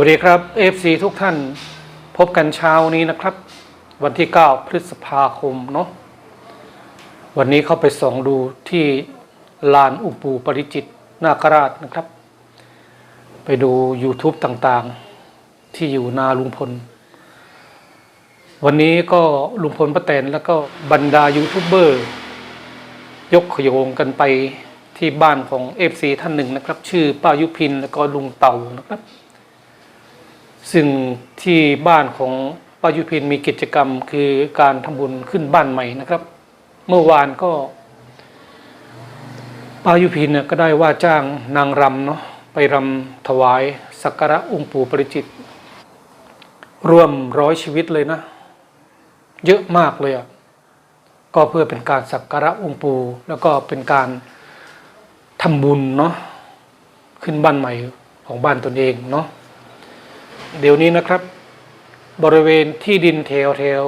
วัสดีครับ FC ทุกท่านพบกันเช้านี้นะครับ วันที่ 9 พฤษภาคมเนาะวันนี้เข้าไปส่องดูที่ลานอุปูปริจิตนาคราชนะครับ ไปดู YouTube ต่างๆ ที่อยู่นาลุงพล วันนี้ก็ลุงพลป้าแตนแล้วก็บรรดายูทูบเบอร์ยกขยงกันไปที่บ้านของ FC ท่านหนึ่งนะครับ ชื่อป้ายุพินแล้วก็ลุงเต่านะครับ ซึ่งที่บ้านของป้ายุพินมีกิจกรรมคือการทำบุญขึ้นบ้านใหม่นะครับ เมื่อวานก็ป้ายุพินเนี่ยก็ได้ว่าจ้างนางรำเนาะไปรำถวายสักการะองค์ปู่ปริจิตร่วมร้อยชีวิตเลยนะ เยอะมากเลยอะ่ะก็เพื่อเป็นการสักการะองค์ปู่แล้วก็เป็นการทำบุญเนาะขึ้นบ้านใหม่ของบ้านตนเองเนาะ เดี๋ยวนี้นะครับ บริเวณที่ดินแถวแถว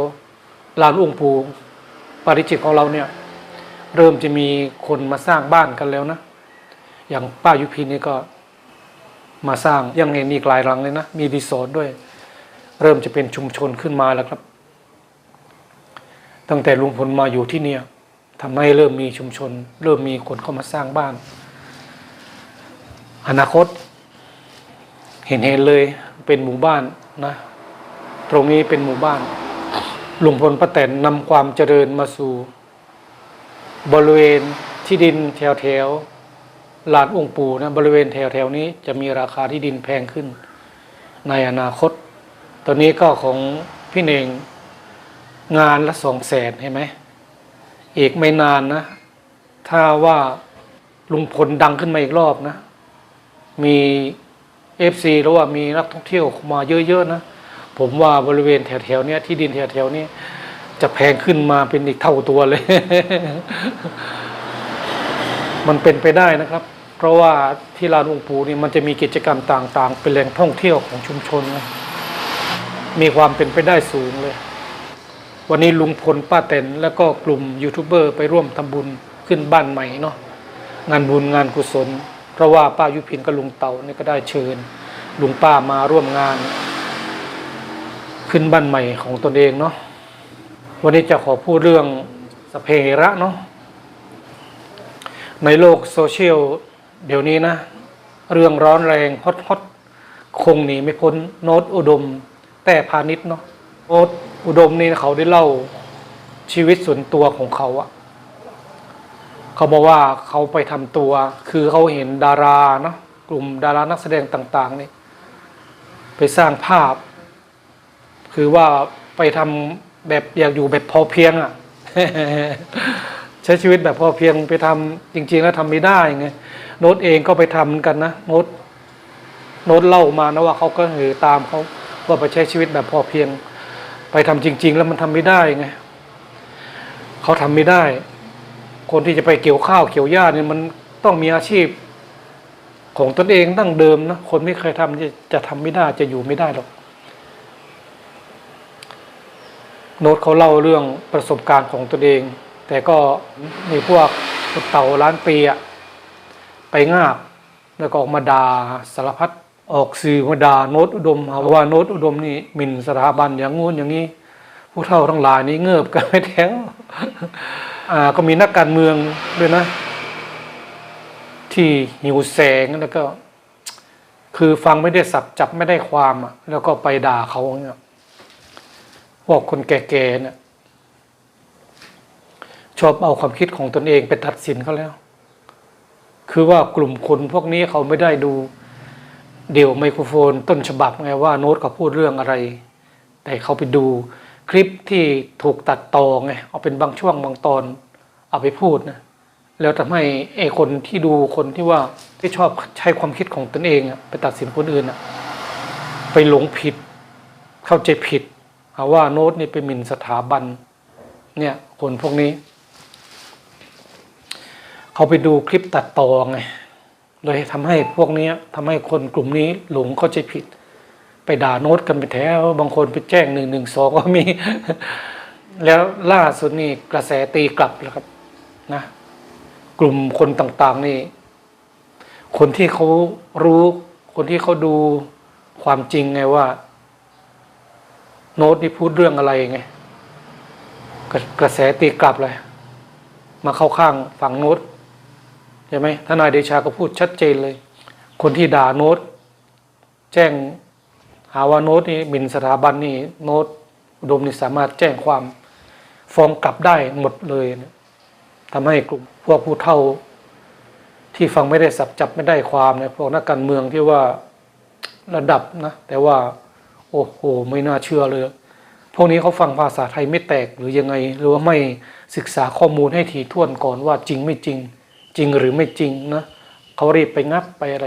ลานองค์ปูปาริจิตของเราเนี่ย เริ่มจะมีคนมาสร้างบ้านกันแล้วนะ อย่างป้ายุพินนี่ก็มาสร้างยังเห็นอีกหลายหลังเลยนะ มีรีสอร์ทด้วย เริ่มจะเป็นชุมชนขึ้นมาแล้วครับ ตั้งแต่ลุงพลมาอยู่ที่เนี่ยทำให้เริ่มมีชุมชน เริ่มมีคนเข้ามาสร้างบ้าน อนาคต เห็นเห็นเลย เป็นหมู่บ้านนะตรงนี้เป็นหมู่บ้านลุงพลป้าแตนนำความเจริญมาสู่ บริเวณที่ดินแถวแถวๆลานองค์ปู่นะบริเวณแถวแถวๆนี้จะมีราคาที่ดินแพงขึ้น ในอนาคต ตอนนี้ก็ของพี่เนงงานละสองแสนเห็นไหมอีกไม่นานนะ ถ้าว่าลุงพลดังขึ้นมาอีกรอบนะ มี เอฟซีหรือว่ามีนักท่องเที่ยวมาเยอะๆนะ ผมว่าบริเวณแถวๆนี้ที่ดินแถวๆนี้ จะแพงขึ้นมาเป็นอีกเท่าตัวเลย มันเป็นไปได้นะครับ เพราะว่าที่ลานองปูนี่มันจะมีกิจกรรมต่างๆ เป็นแหล่งท่องเที่ยวของชุมชนนะมีความเป็นไปได้สูงเลย วันนี้ลุงพลป้าแตนแล้วก็กลุ่มยูทูบเบอร์ไปร่วมทำบุญขึ้นบ้านใหม่เนาะงานบุญงานกุศล เพราะว่าป้ายุพินกับลุงเต่านี่ก็ได้เชิญลุงป้ามาร่วมงาน ขึ้นบ้านใหม่ของตนเองเนาะวันนี้จะขอพูดเรื่องสเพระเนาะในโลกโซเชียลเดี๋ยวนี้นะ เรื่องร้อนแรงฮอตฮอตคงหนีไม่พ้นโน้ตอุดม แต่พาณิชย์เนาะโน้ตอุดมนี่เขาได้เล่าชีวิตส่วนตัวของเขาอะ เขาบอกว่าเขาไปทำตัว คือเขาเห็นดาราเนาะกลุ่มดารานักแสดงต่างๆนี่ไปสร้างภาพ คือว่าไปทำแบบอยากอยู่แบบพอเพียงอะ่ะ ใช้ชีวิตแบบพอเพียงไปทำจริง ๆ แล้วทำไม่ได้ไงโน้ตเองก็ไปทำกันนะโน้ตโน้ตเล่ามานะว่าเขาก็เหอตามเขาว่าไปใช้ชีวิตแบบพอเพียง ไปทำจริง ๆ แล้วมันทำไม่ได้ไงเขาทำไม่ได้ คนที่จะไปเกี่ยวข้าวเกี่ยวหญ้าเนี่ยมันต้องมีอาชีพ ของตนเองตั้งเดิมนะคนไม่เคยทำจะจะทำไม่ได้จะอยู่ไม่ได้หรอกโน้ตเขาเล่าเรื่องประสบการณ์ของตนเอง แต่ก็มีพวกเต่าล้านปีอะไปงาบ แล้วก็ออกมาดาสารพัดออกสื่อมาดาโน้ตอุดมหาว่าโน้ตอุดมนี่หมิ่นสถาบันอย่างงู้นอย่างนี้ ผู้เฒ่าทั้งหลายนี่เงือบกันไม่แถวอ่า ก็มีนักการเมืองด้วยนะ ที่หิวแสงแล้วก็ คือฟังไม่ได้สับจับไม่ได้ความอะแล้วก็ไปด่าเขาเนี่ยพวกคนแก่ๆเนี่ยชอบเอาความคิดของตนเองไปตัดสินเขาแล้ว คือว่ากลุ่มคนพวกนี้เขาไม่ได้ดูเดี่ยวไมโครโฟน ต้นฉบับไงว่าโน้ตเขาพูดเรื่องอะไร แต่เขาไปดู คลิปที่ถูกตัดต่อไงเอาเป็นบางช่วงบางตอนเอาไปพูดนะแล้วทำให้ไอ้คนที่ดูคนที่ว่าที่ชอบใช้ความคิดของตนเองอะไปตัดสินคนอื่นอะไปหลงผิด เข้าใจผิดหาว่าโน้ตนี่ไปหมิ่นสถาบัน เนี่ยคนพวกนี้ เขาไปดูคลิปตัดต่อไงเลยทำให้พวกนี้ทำให้คนกลุ่มนี้หลงเข้าใจผิด ไปด่าโน้ตกันไปแถวบางคนไปแจ้งหนึ่งหนึ่งสองก็มี แล้วล่าสุดนี่กระแสตีกลับแล้วครับนะกลุ่มคนต่างๆนี่ คนที่เขารู้ คนที่เขาดูความจริงไงว่า โน้ตนี่พูดเรื่องอะไรไงกระกระแสตีกลับเลย มาเข้าข้างฝั่งโน้ตใช่ไหมทนายเดชาก็พูดชัดเจนเลย คนที่ด่าโน้ต แจ้งาว่าโน้ตนี่หมิ่นสถาบันนี่โน้ตอุดมนี่สามารถแจ้งความฟ้องกลับได้หมดเลยนะทำให้กลุ่มพวกผู้เท่า ที่ฟังไม่ได้สับจับไม่ได้ความเนี่ยพวกนักการเมืองที่ว่าระดับนะแต่ว่า โอ้โหไม่น่าเชื่อเลย พวกนี้เขาฟังภาษาไทยไม่แตกหรือยังไง หรือว่าไม่ศึกษาข้อมูลให้ถี่ถ้วนก่อนว่าจริงไม่จริง จริงหรือไม่จริงนะเขารีบไปงับไปอะไร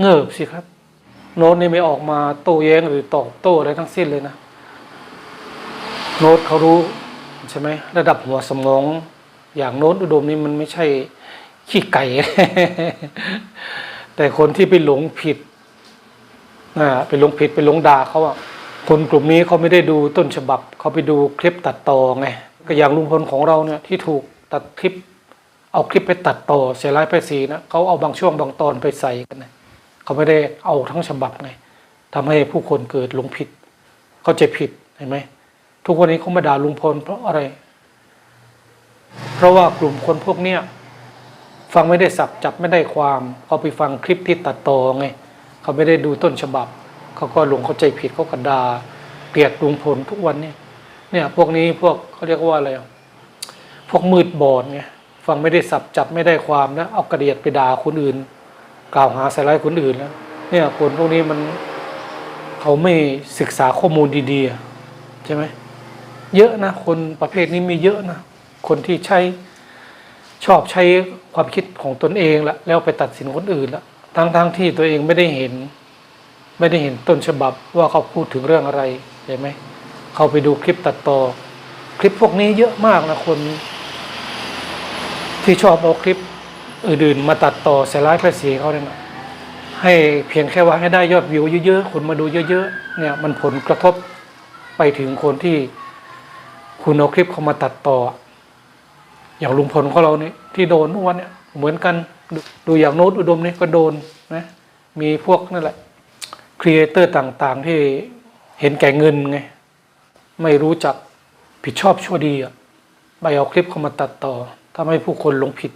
เงิบสิครับ โน้ตนี่ไม่ออกมาโต้แย้งหรือตอบโต้อะไรทั้งสิ้นเลยนะ โน้ตเขารู้ใช่ไหมระดับหัวสมอง อย่างโน้ตอุดมนี่มันไม่ใช่ขี้ไก่ แต่คนที่ไปหลงผิดนะไปหลงผิดไปหลงด่าเขาอะคนกลุ่มนี้เขาไม่ได้ดูต้นฉบับ เขาไปดูคลิปตัดต่อไงก็อย่างลุงพลของเราเนี่ยที่ถูกตัดคลิป เอาคลิปไปตัดต่อเสียร้ายไปสีนะเขาเอาบางช่วงบางตอนไปใส่กันนะ เขาไม่ได้เอาทั้งฉบับไงทำให้ผู้คนเกิดหลงผิด เขาใจผิดเห็นไหมทุกวันนี้เขามาด่าลุงพลเพราะอะไร เพราะว่ากลุ่มคนพวกเนี้ยฟังไม่ได้สับจับไม่ได้ความเขาไปฟังคลิปที่ตัดต่อไงเขาไม่ได้ดูต้นฉบับ เขาก็หลงเข้าใจผิดเขาก็ด่าเกลียดลุงพลทุกวันเนี่ยเนี่ยพวกนี้พวกเขาเรียกว่าอะไรอะพวกมืดบอดไงฟังไม่ได้สับจับไม่ได้ความแล้วเอากระเดียดไปด่าคนอื่น กล่าวหาใส่ร้ายคนอื่นแล้วเนี่ยคนพวกนี้มันเขาไม่ศึกษาข้อมูลดีๆใช่ไหมเยอะนะ คนประเภทนี้มีเยอะนะ คนที่ใช้ชอบใช้ความคิดของตนเองละแล้วไปตัดสินคนอื่นละทั้งทั้งที่ตัวเองไม่ได้เห็น ไม่ได้เห็นต้นฉบับว่าเขาพูดถึงเรื่องอะไรเห็นไหมเขาไปดูคลิปตัดต่อ คลิปพวกนี้เยอะมากนะคน ที่ชอบเอาคลิป อื่นๆมาตัดต่อใส่ร้ายพระศรีเขาเนี่ยนะให้เพียงแค่ว่าให้ได้ยอดวิวเยอะๆคนมาดูเยอะๆเนี่ยมันผลกระทบไปถึงคนที่คุณเอาคลิปเขามาตัดต่อ อย่างลุงพลของเราเนี่ยที่โดนเมื่อวันเนี่ยเหมือนกันดดูอย่างโน้ตอุดมเนี่ยก็โดนนะมีพวกนั่นแหละครีเอเตอร์ต่างๆที่เห็นแก่เงินไง ไม่รู้จักผิดชอบชั่วดีอะไปเอาคลิปเข้ามาตัดต่อทำให้ผู้คนหลงผิด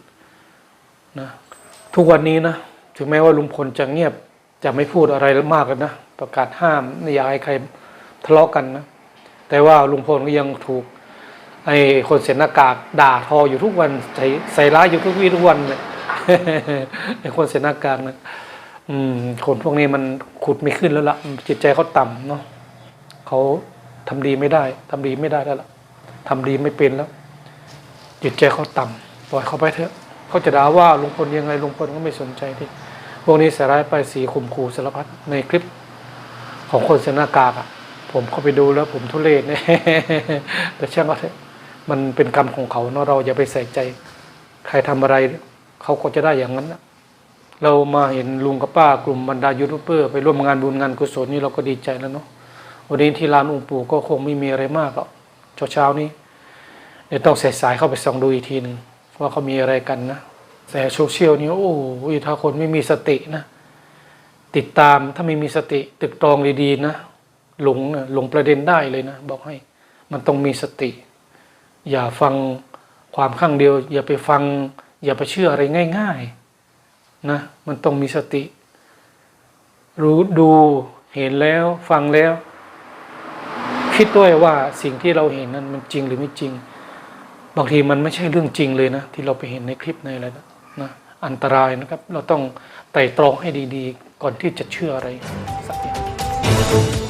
นะทุกวันนี้นะถึงแม้ว่าลุงพลจะเงียบจะไม่พูดอะไรมากแล้วนะประกาศห้ามไม่อยากให้ใครทะเลาะกันนะแต่ว่าลุงพลก็ยังถูกไอ้คนเสียหน้ากากด่าทออยู่ทุกวันใส่ใส่ร้ายอยู่ทุกวี่ทุกวันเลยไอ้คนเสียหน้ากากนะอืมคนพวกนี้มันขุดไม่ขึ้นแล้วละจิตใจเขาต่ำเนาะเขาทำดีไม่ได้ทำดีไม่ได้แล้วล่ะทำดีไม่เป็นแล้ว จิตใจเขาต่ำปล่อยเขาไปเถอะ เขาจะด่าว่าลุงพลยังไงลุงพลก็ไม่สนใจที่พวกนี้สายร้ายไปสีข่มขู่สารพัดในคลิปของคนเสนากากอะ ผมเข้าไปดูแล้วผมทุเรศเนี่ยแต่ช่างก็มันเป็นกรรมของเขาเนาะเราอย่าไปใส่ใจ ใครทำอะไร เขาก็จะได้อย่างนั้นนะเรามาเห็นลุงกับป้ากลุ่มบรรดายูทูบเบอร์ไปร่วมงานบุญงานกุศลนี่เราก็ดีใจแล้วเนาะวันนี้ที่ลานองค์ปู่ก็คงไม่มีอะไรมากหรอกเช้าๆนี้เดี๋ยวต้องสายๆเข้าไปส่องดูอีกทีหนึ่ง ว่าเขามีอะไรกันนะแต่โซเชียลนี่โอ้ยถ้าคนไม่มีสตินะ ติดตามถ้าไม่มีสติตึกตรองดีๆนะหลงนะหลงประเด็นได้เลยนะ บอกให้มันต้องมีสติ อย่าฟังความข้างเดียว อย่าไปฟัง อย่าไปเชื่ออะไรง่าย ๆ นะ มันต้องมีสติ รู้ดูเห็นแล้วฟังแล้ว คิดด้วยว่าสิ่งที่เราเห็นนั้นมันจริงหรือไม่จริง บางทีมันไม่ใช่เรื่องจริงเลยนะ ที่เราไปเห็นในคลิปในอะไรนะอันตรายนะครับ เราต้องไต่ตรองให้ดีๆ ก่อนที่จะเชื่ออะไรสักอย่าง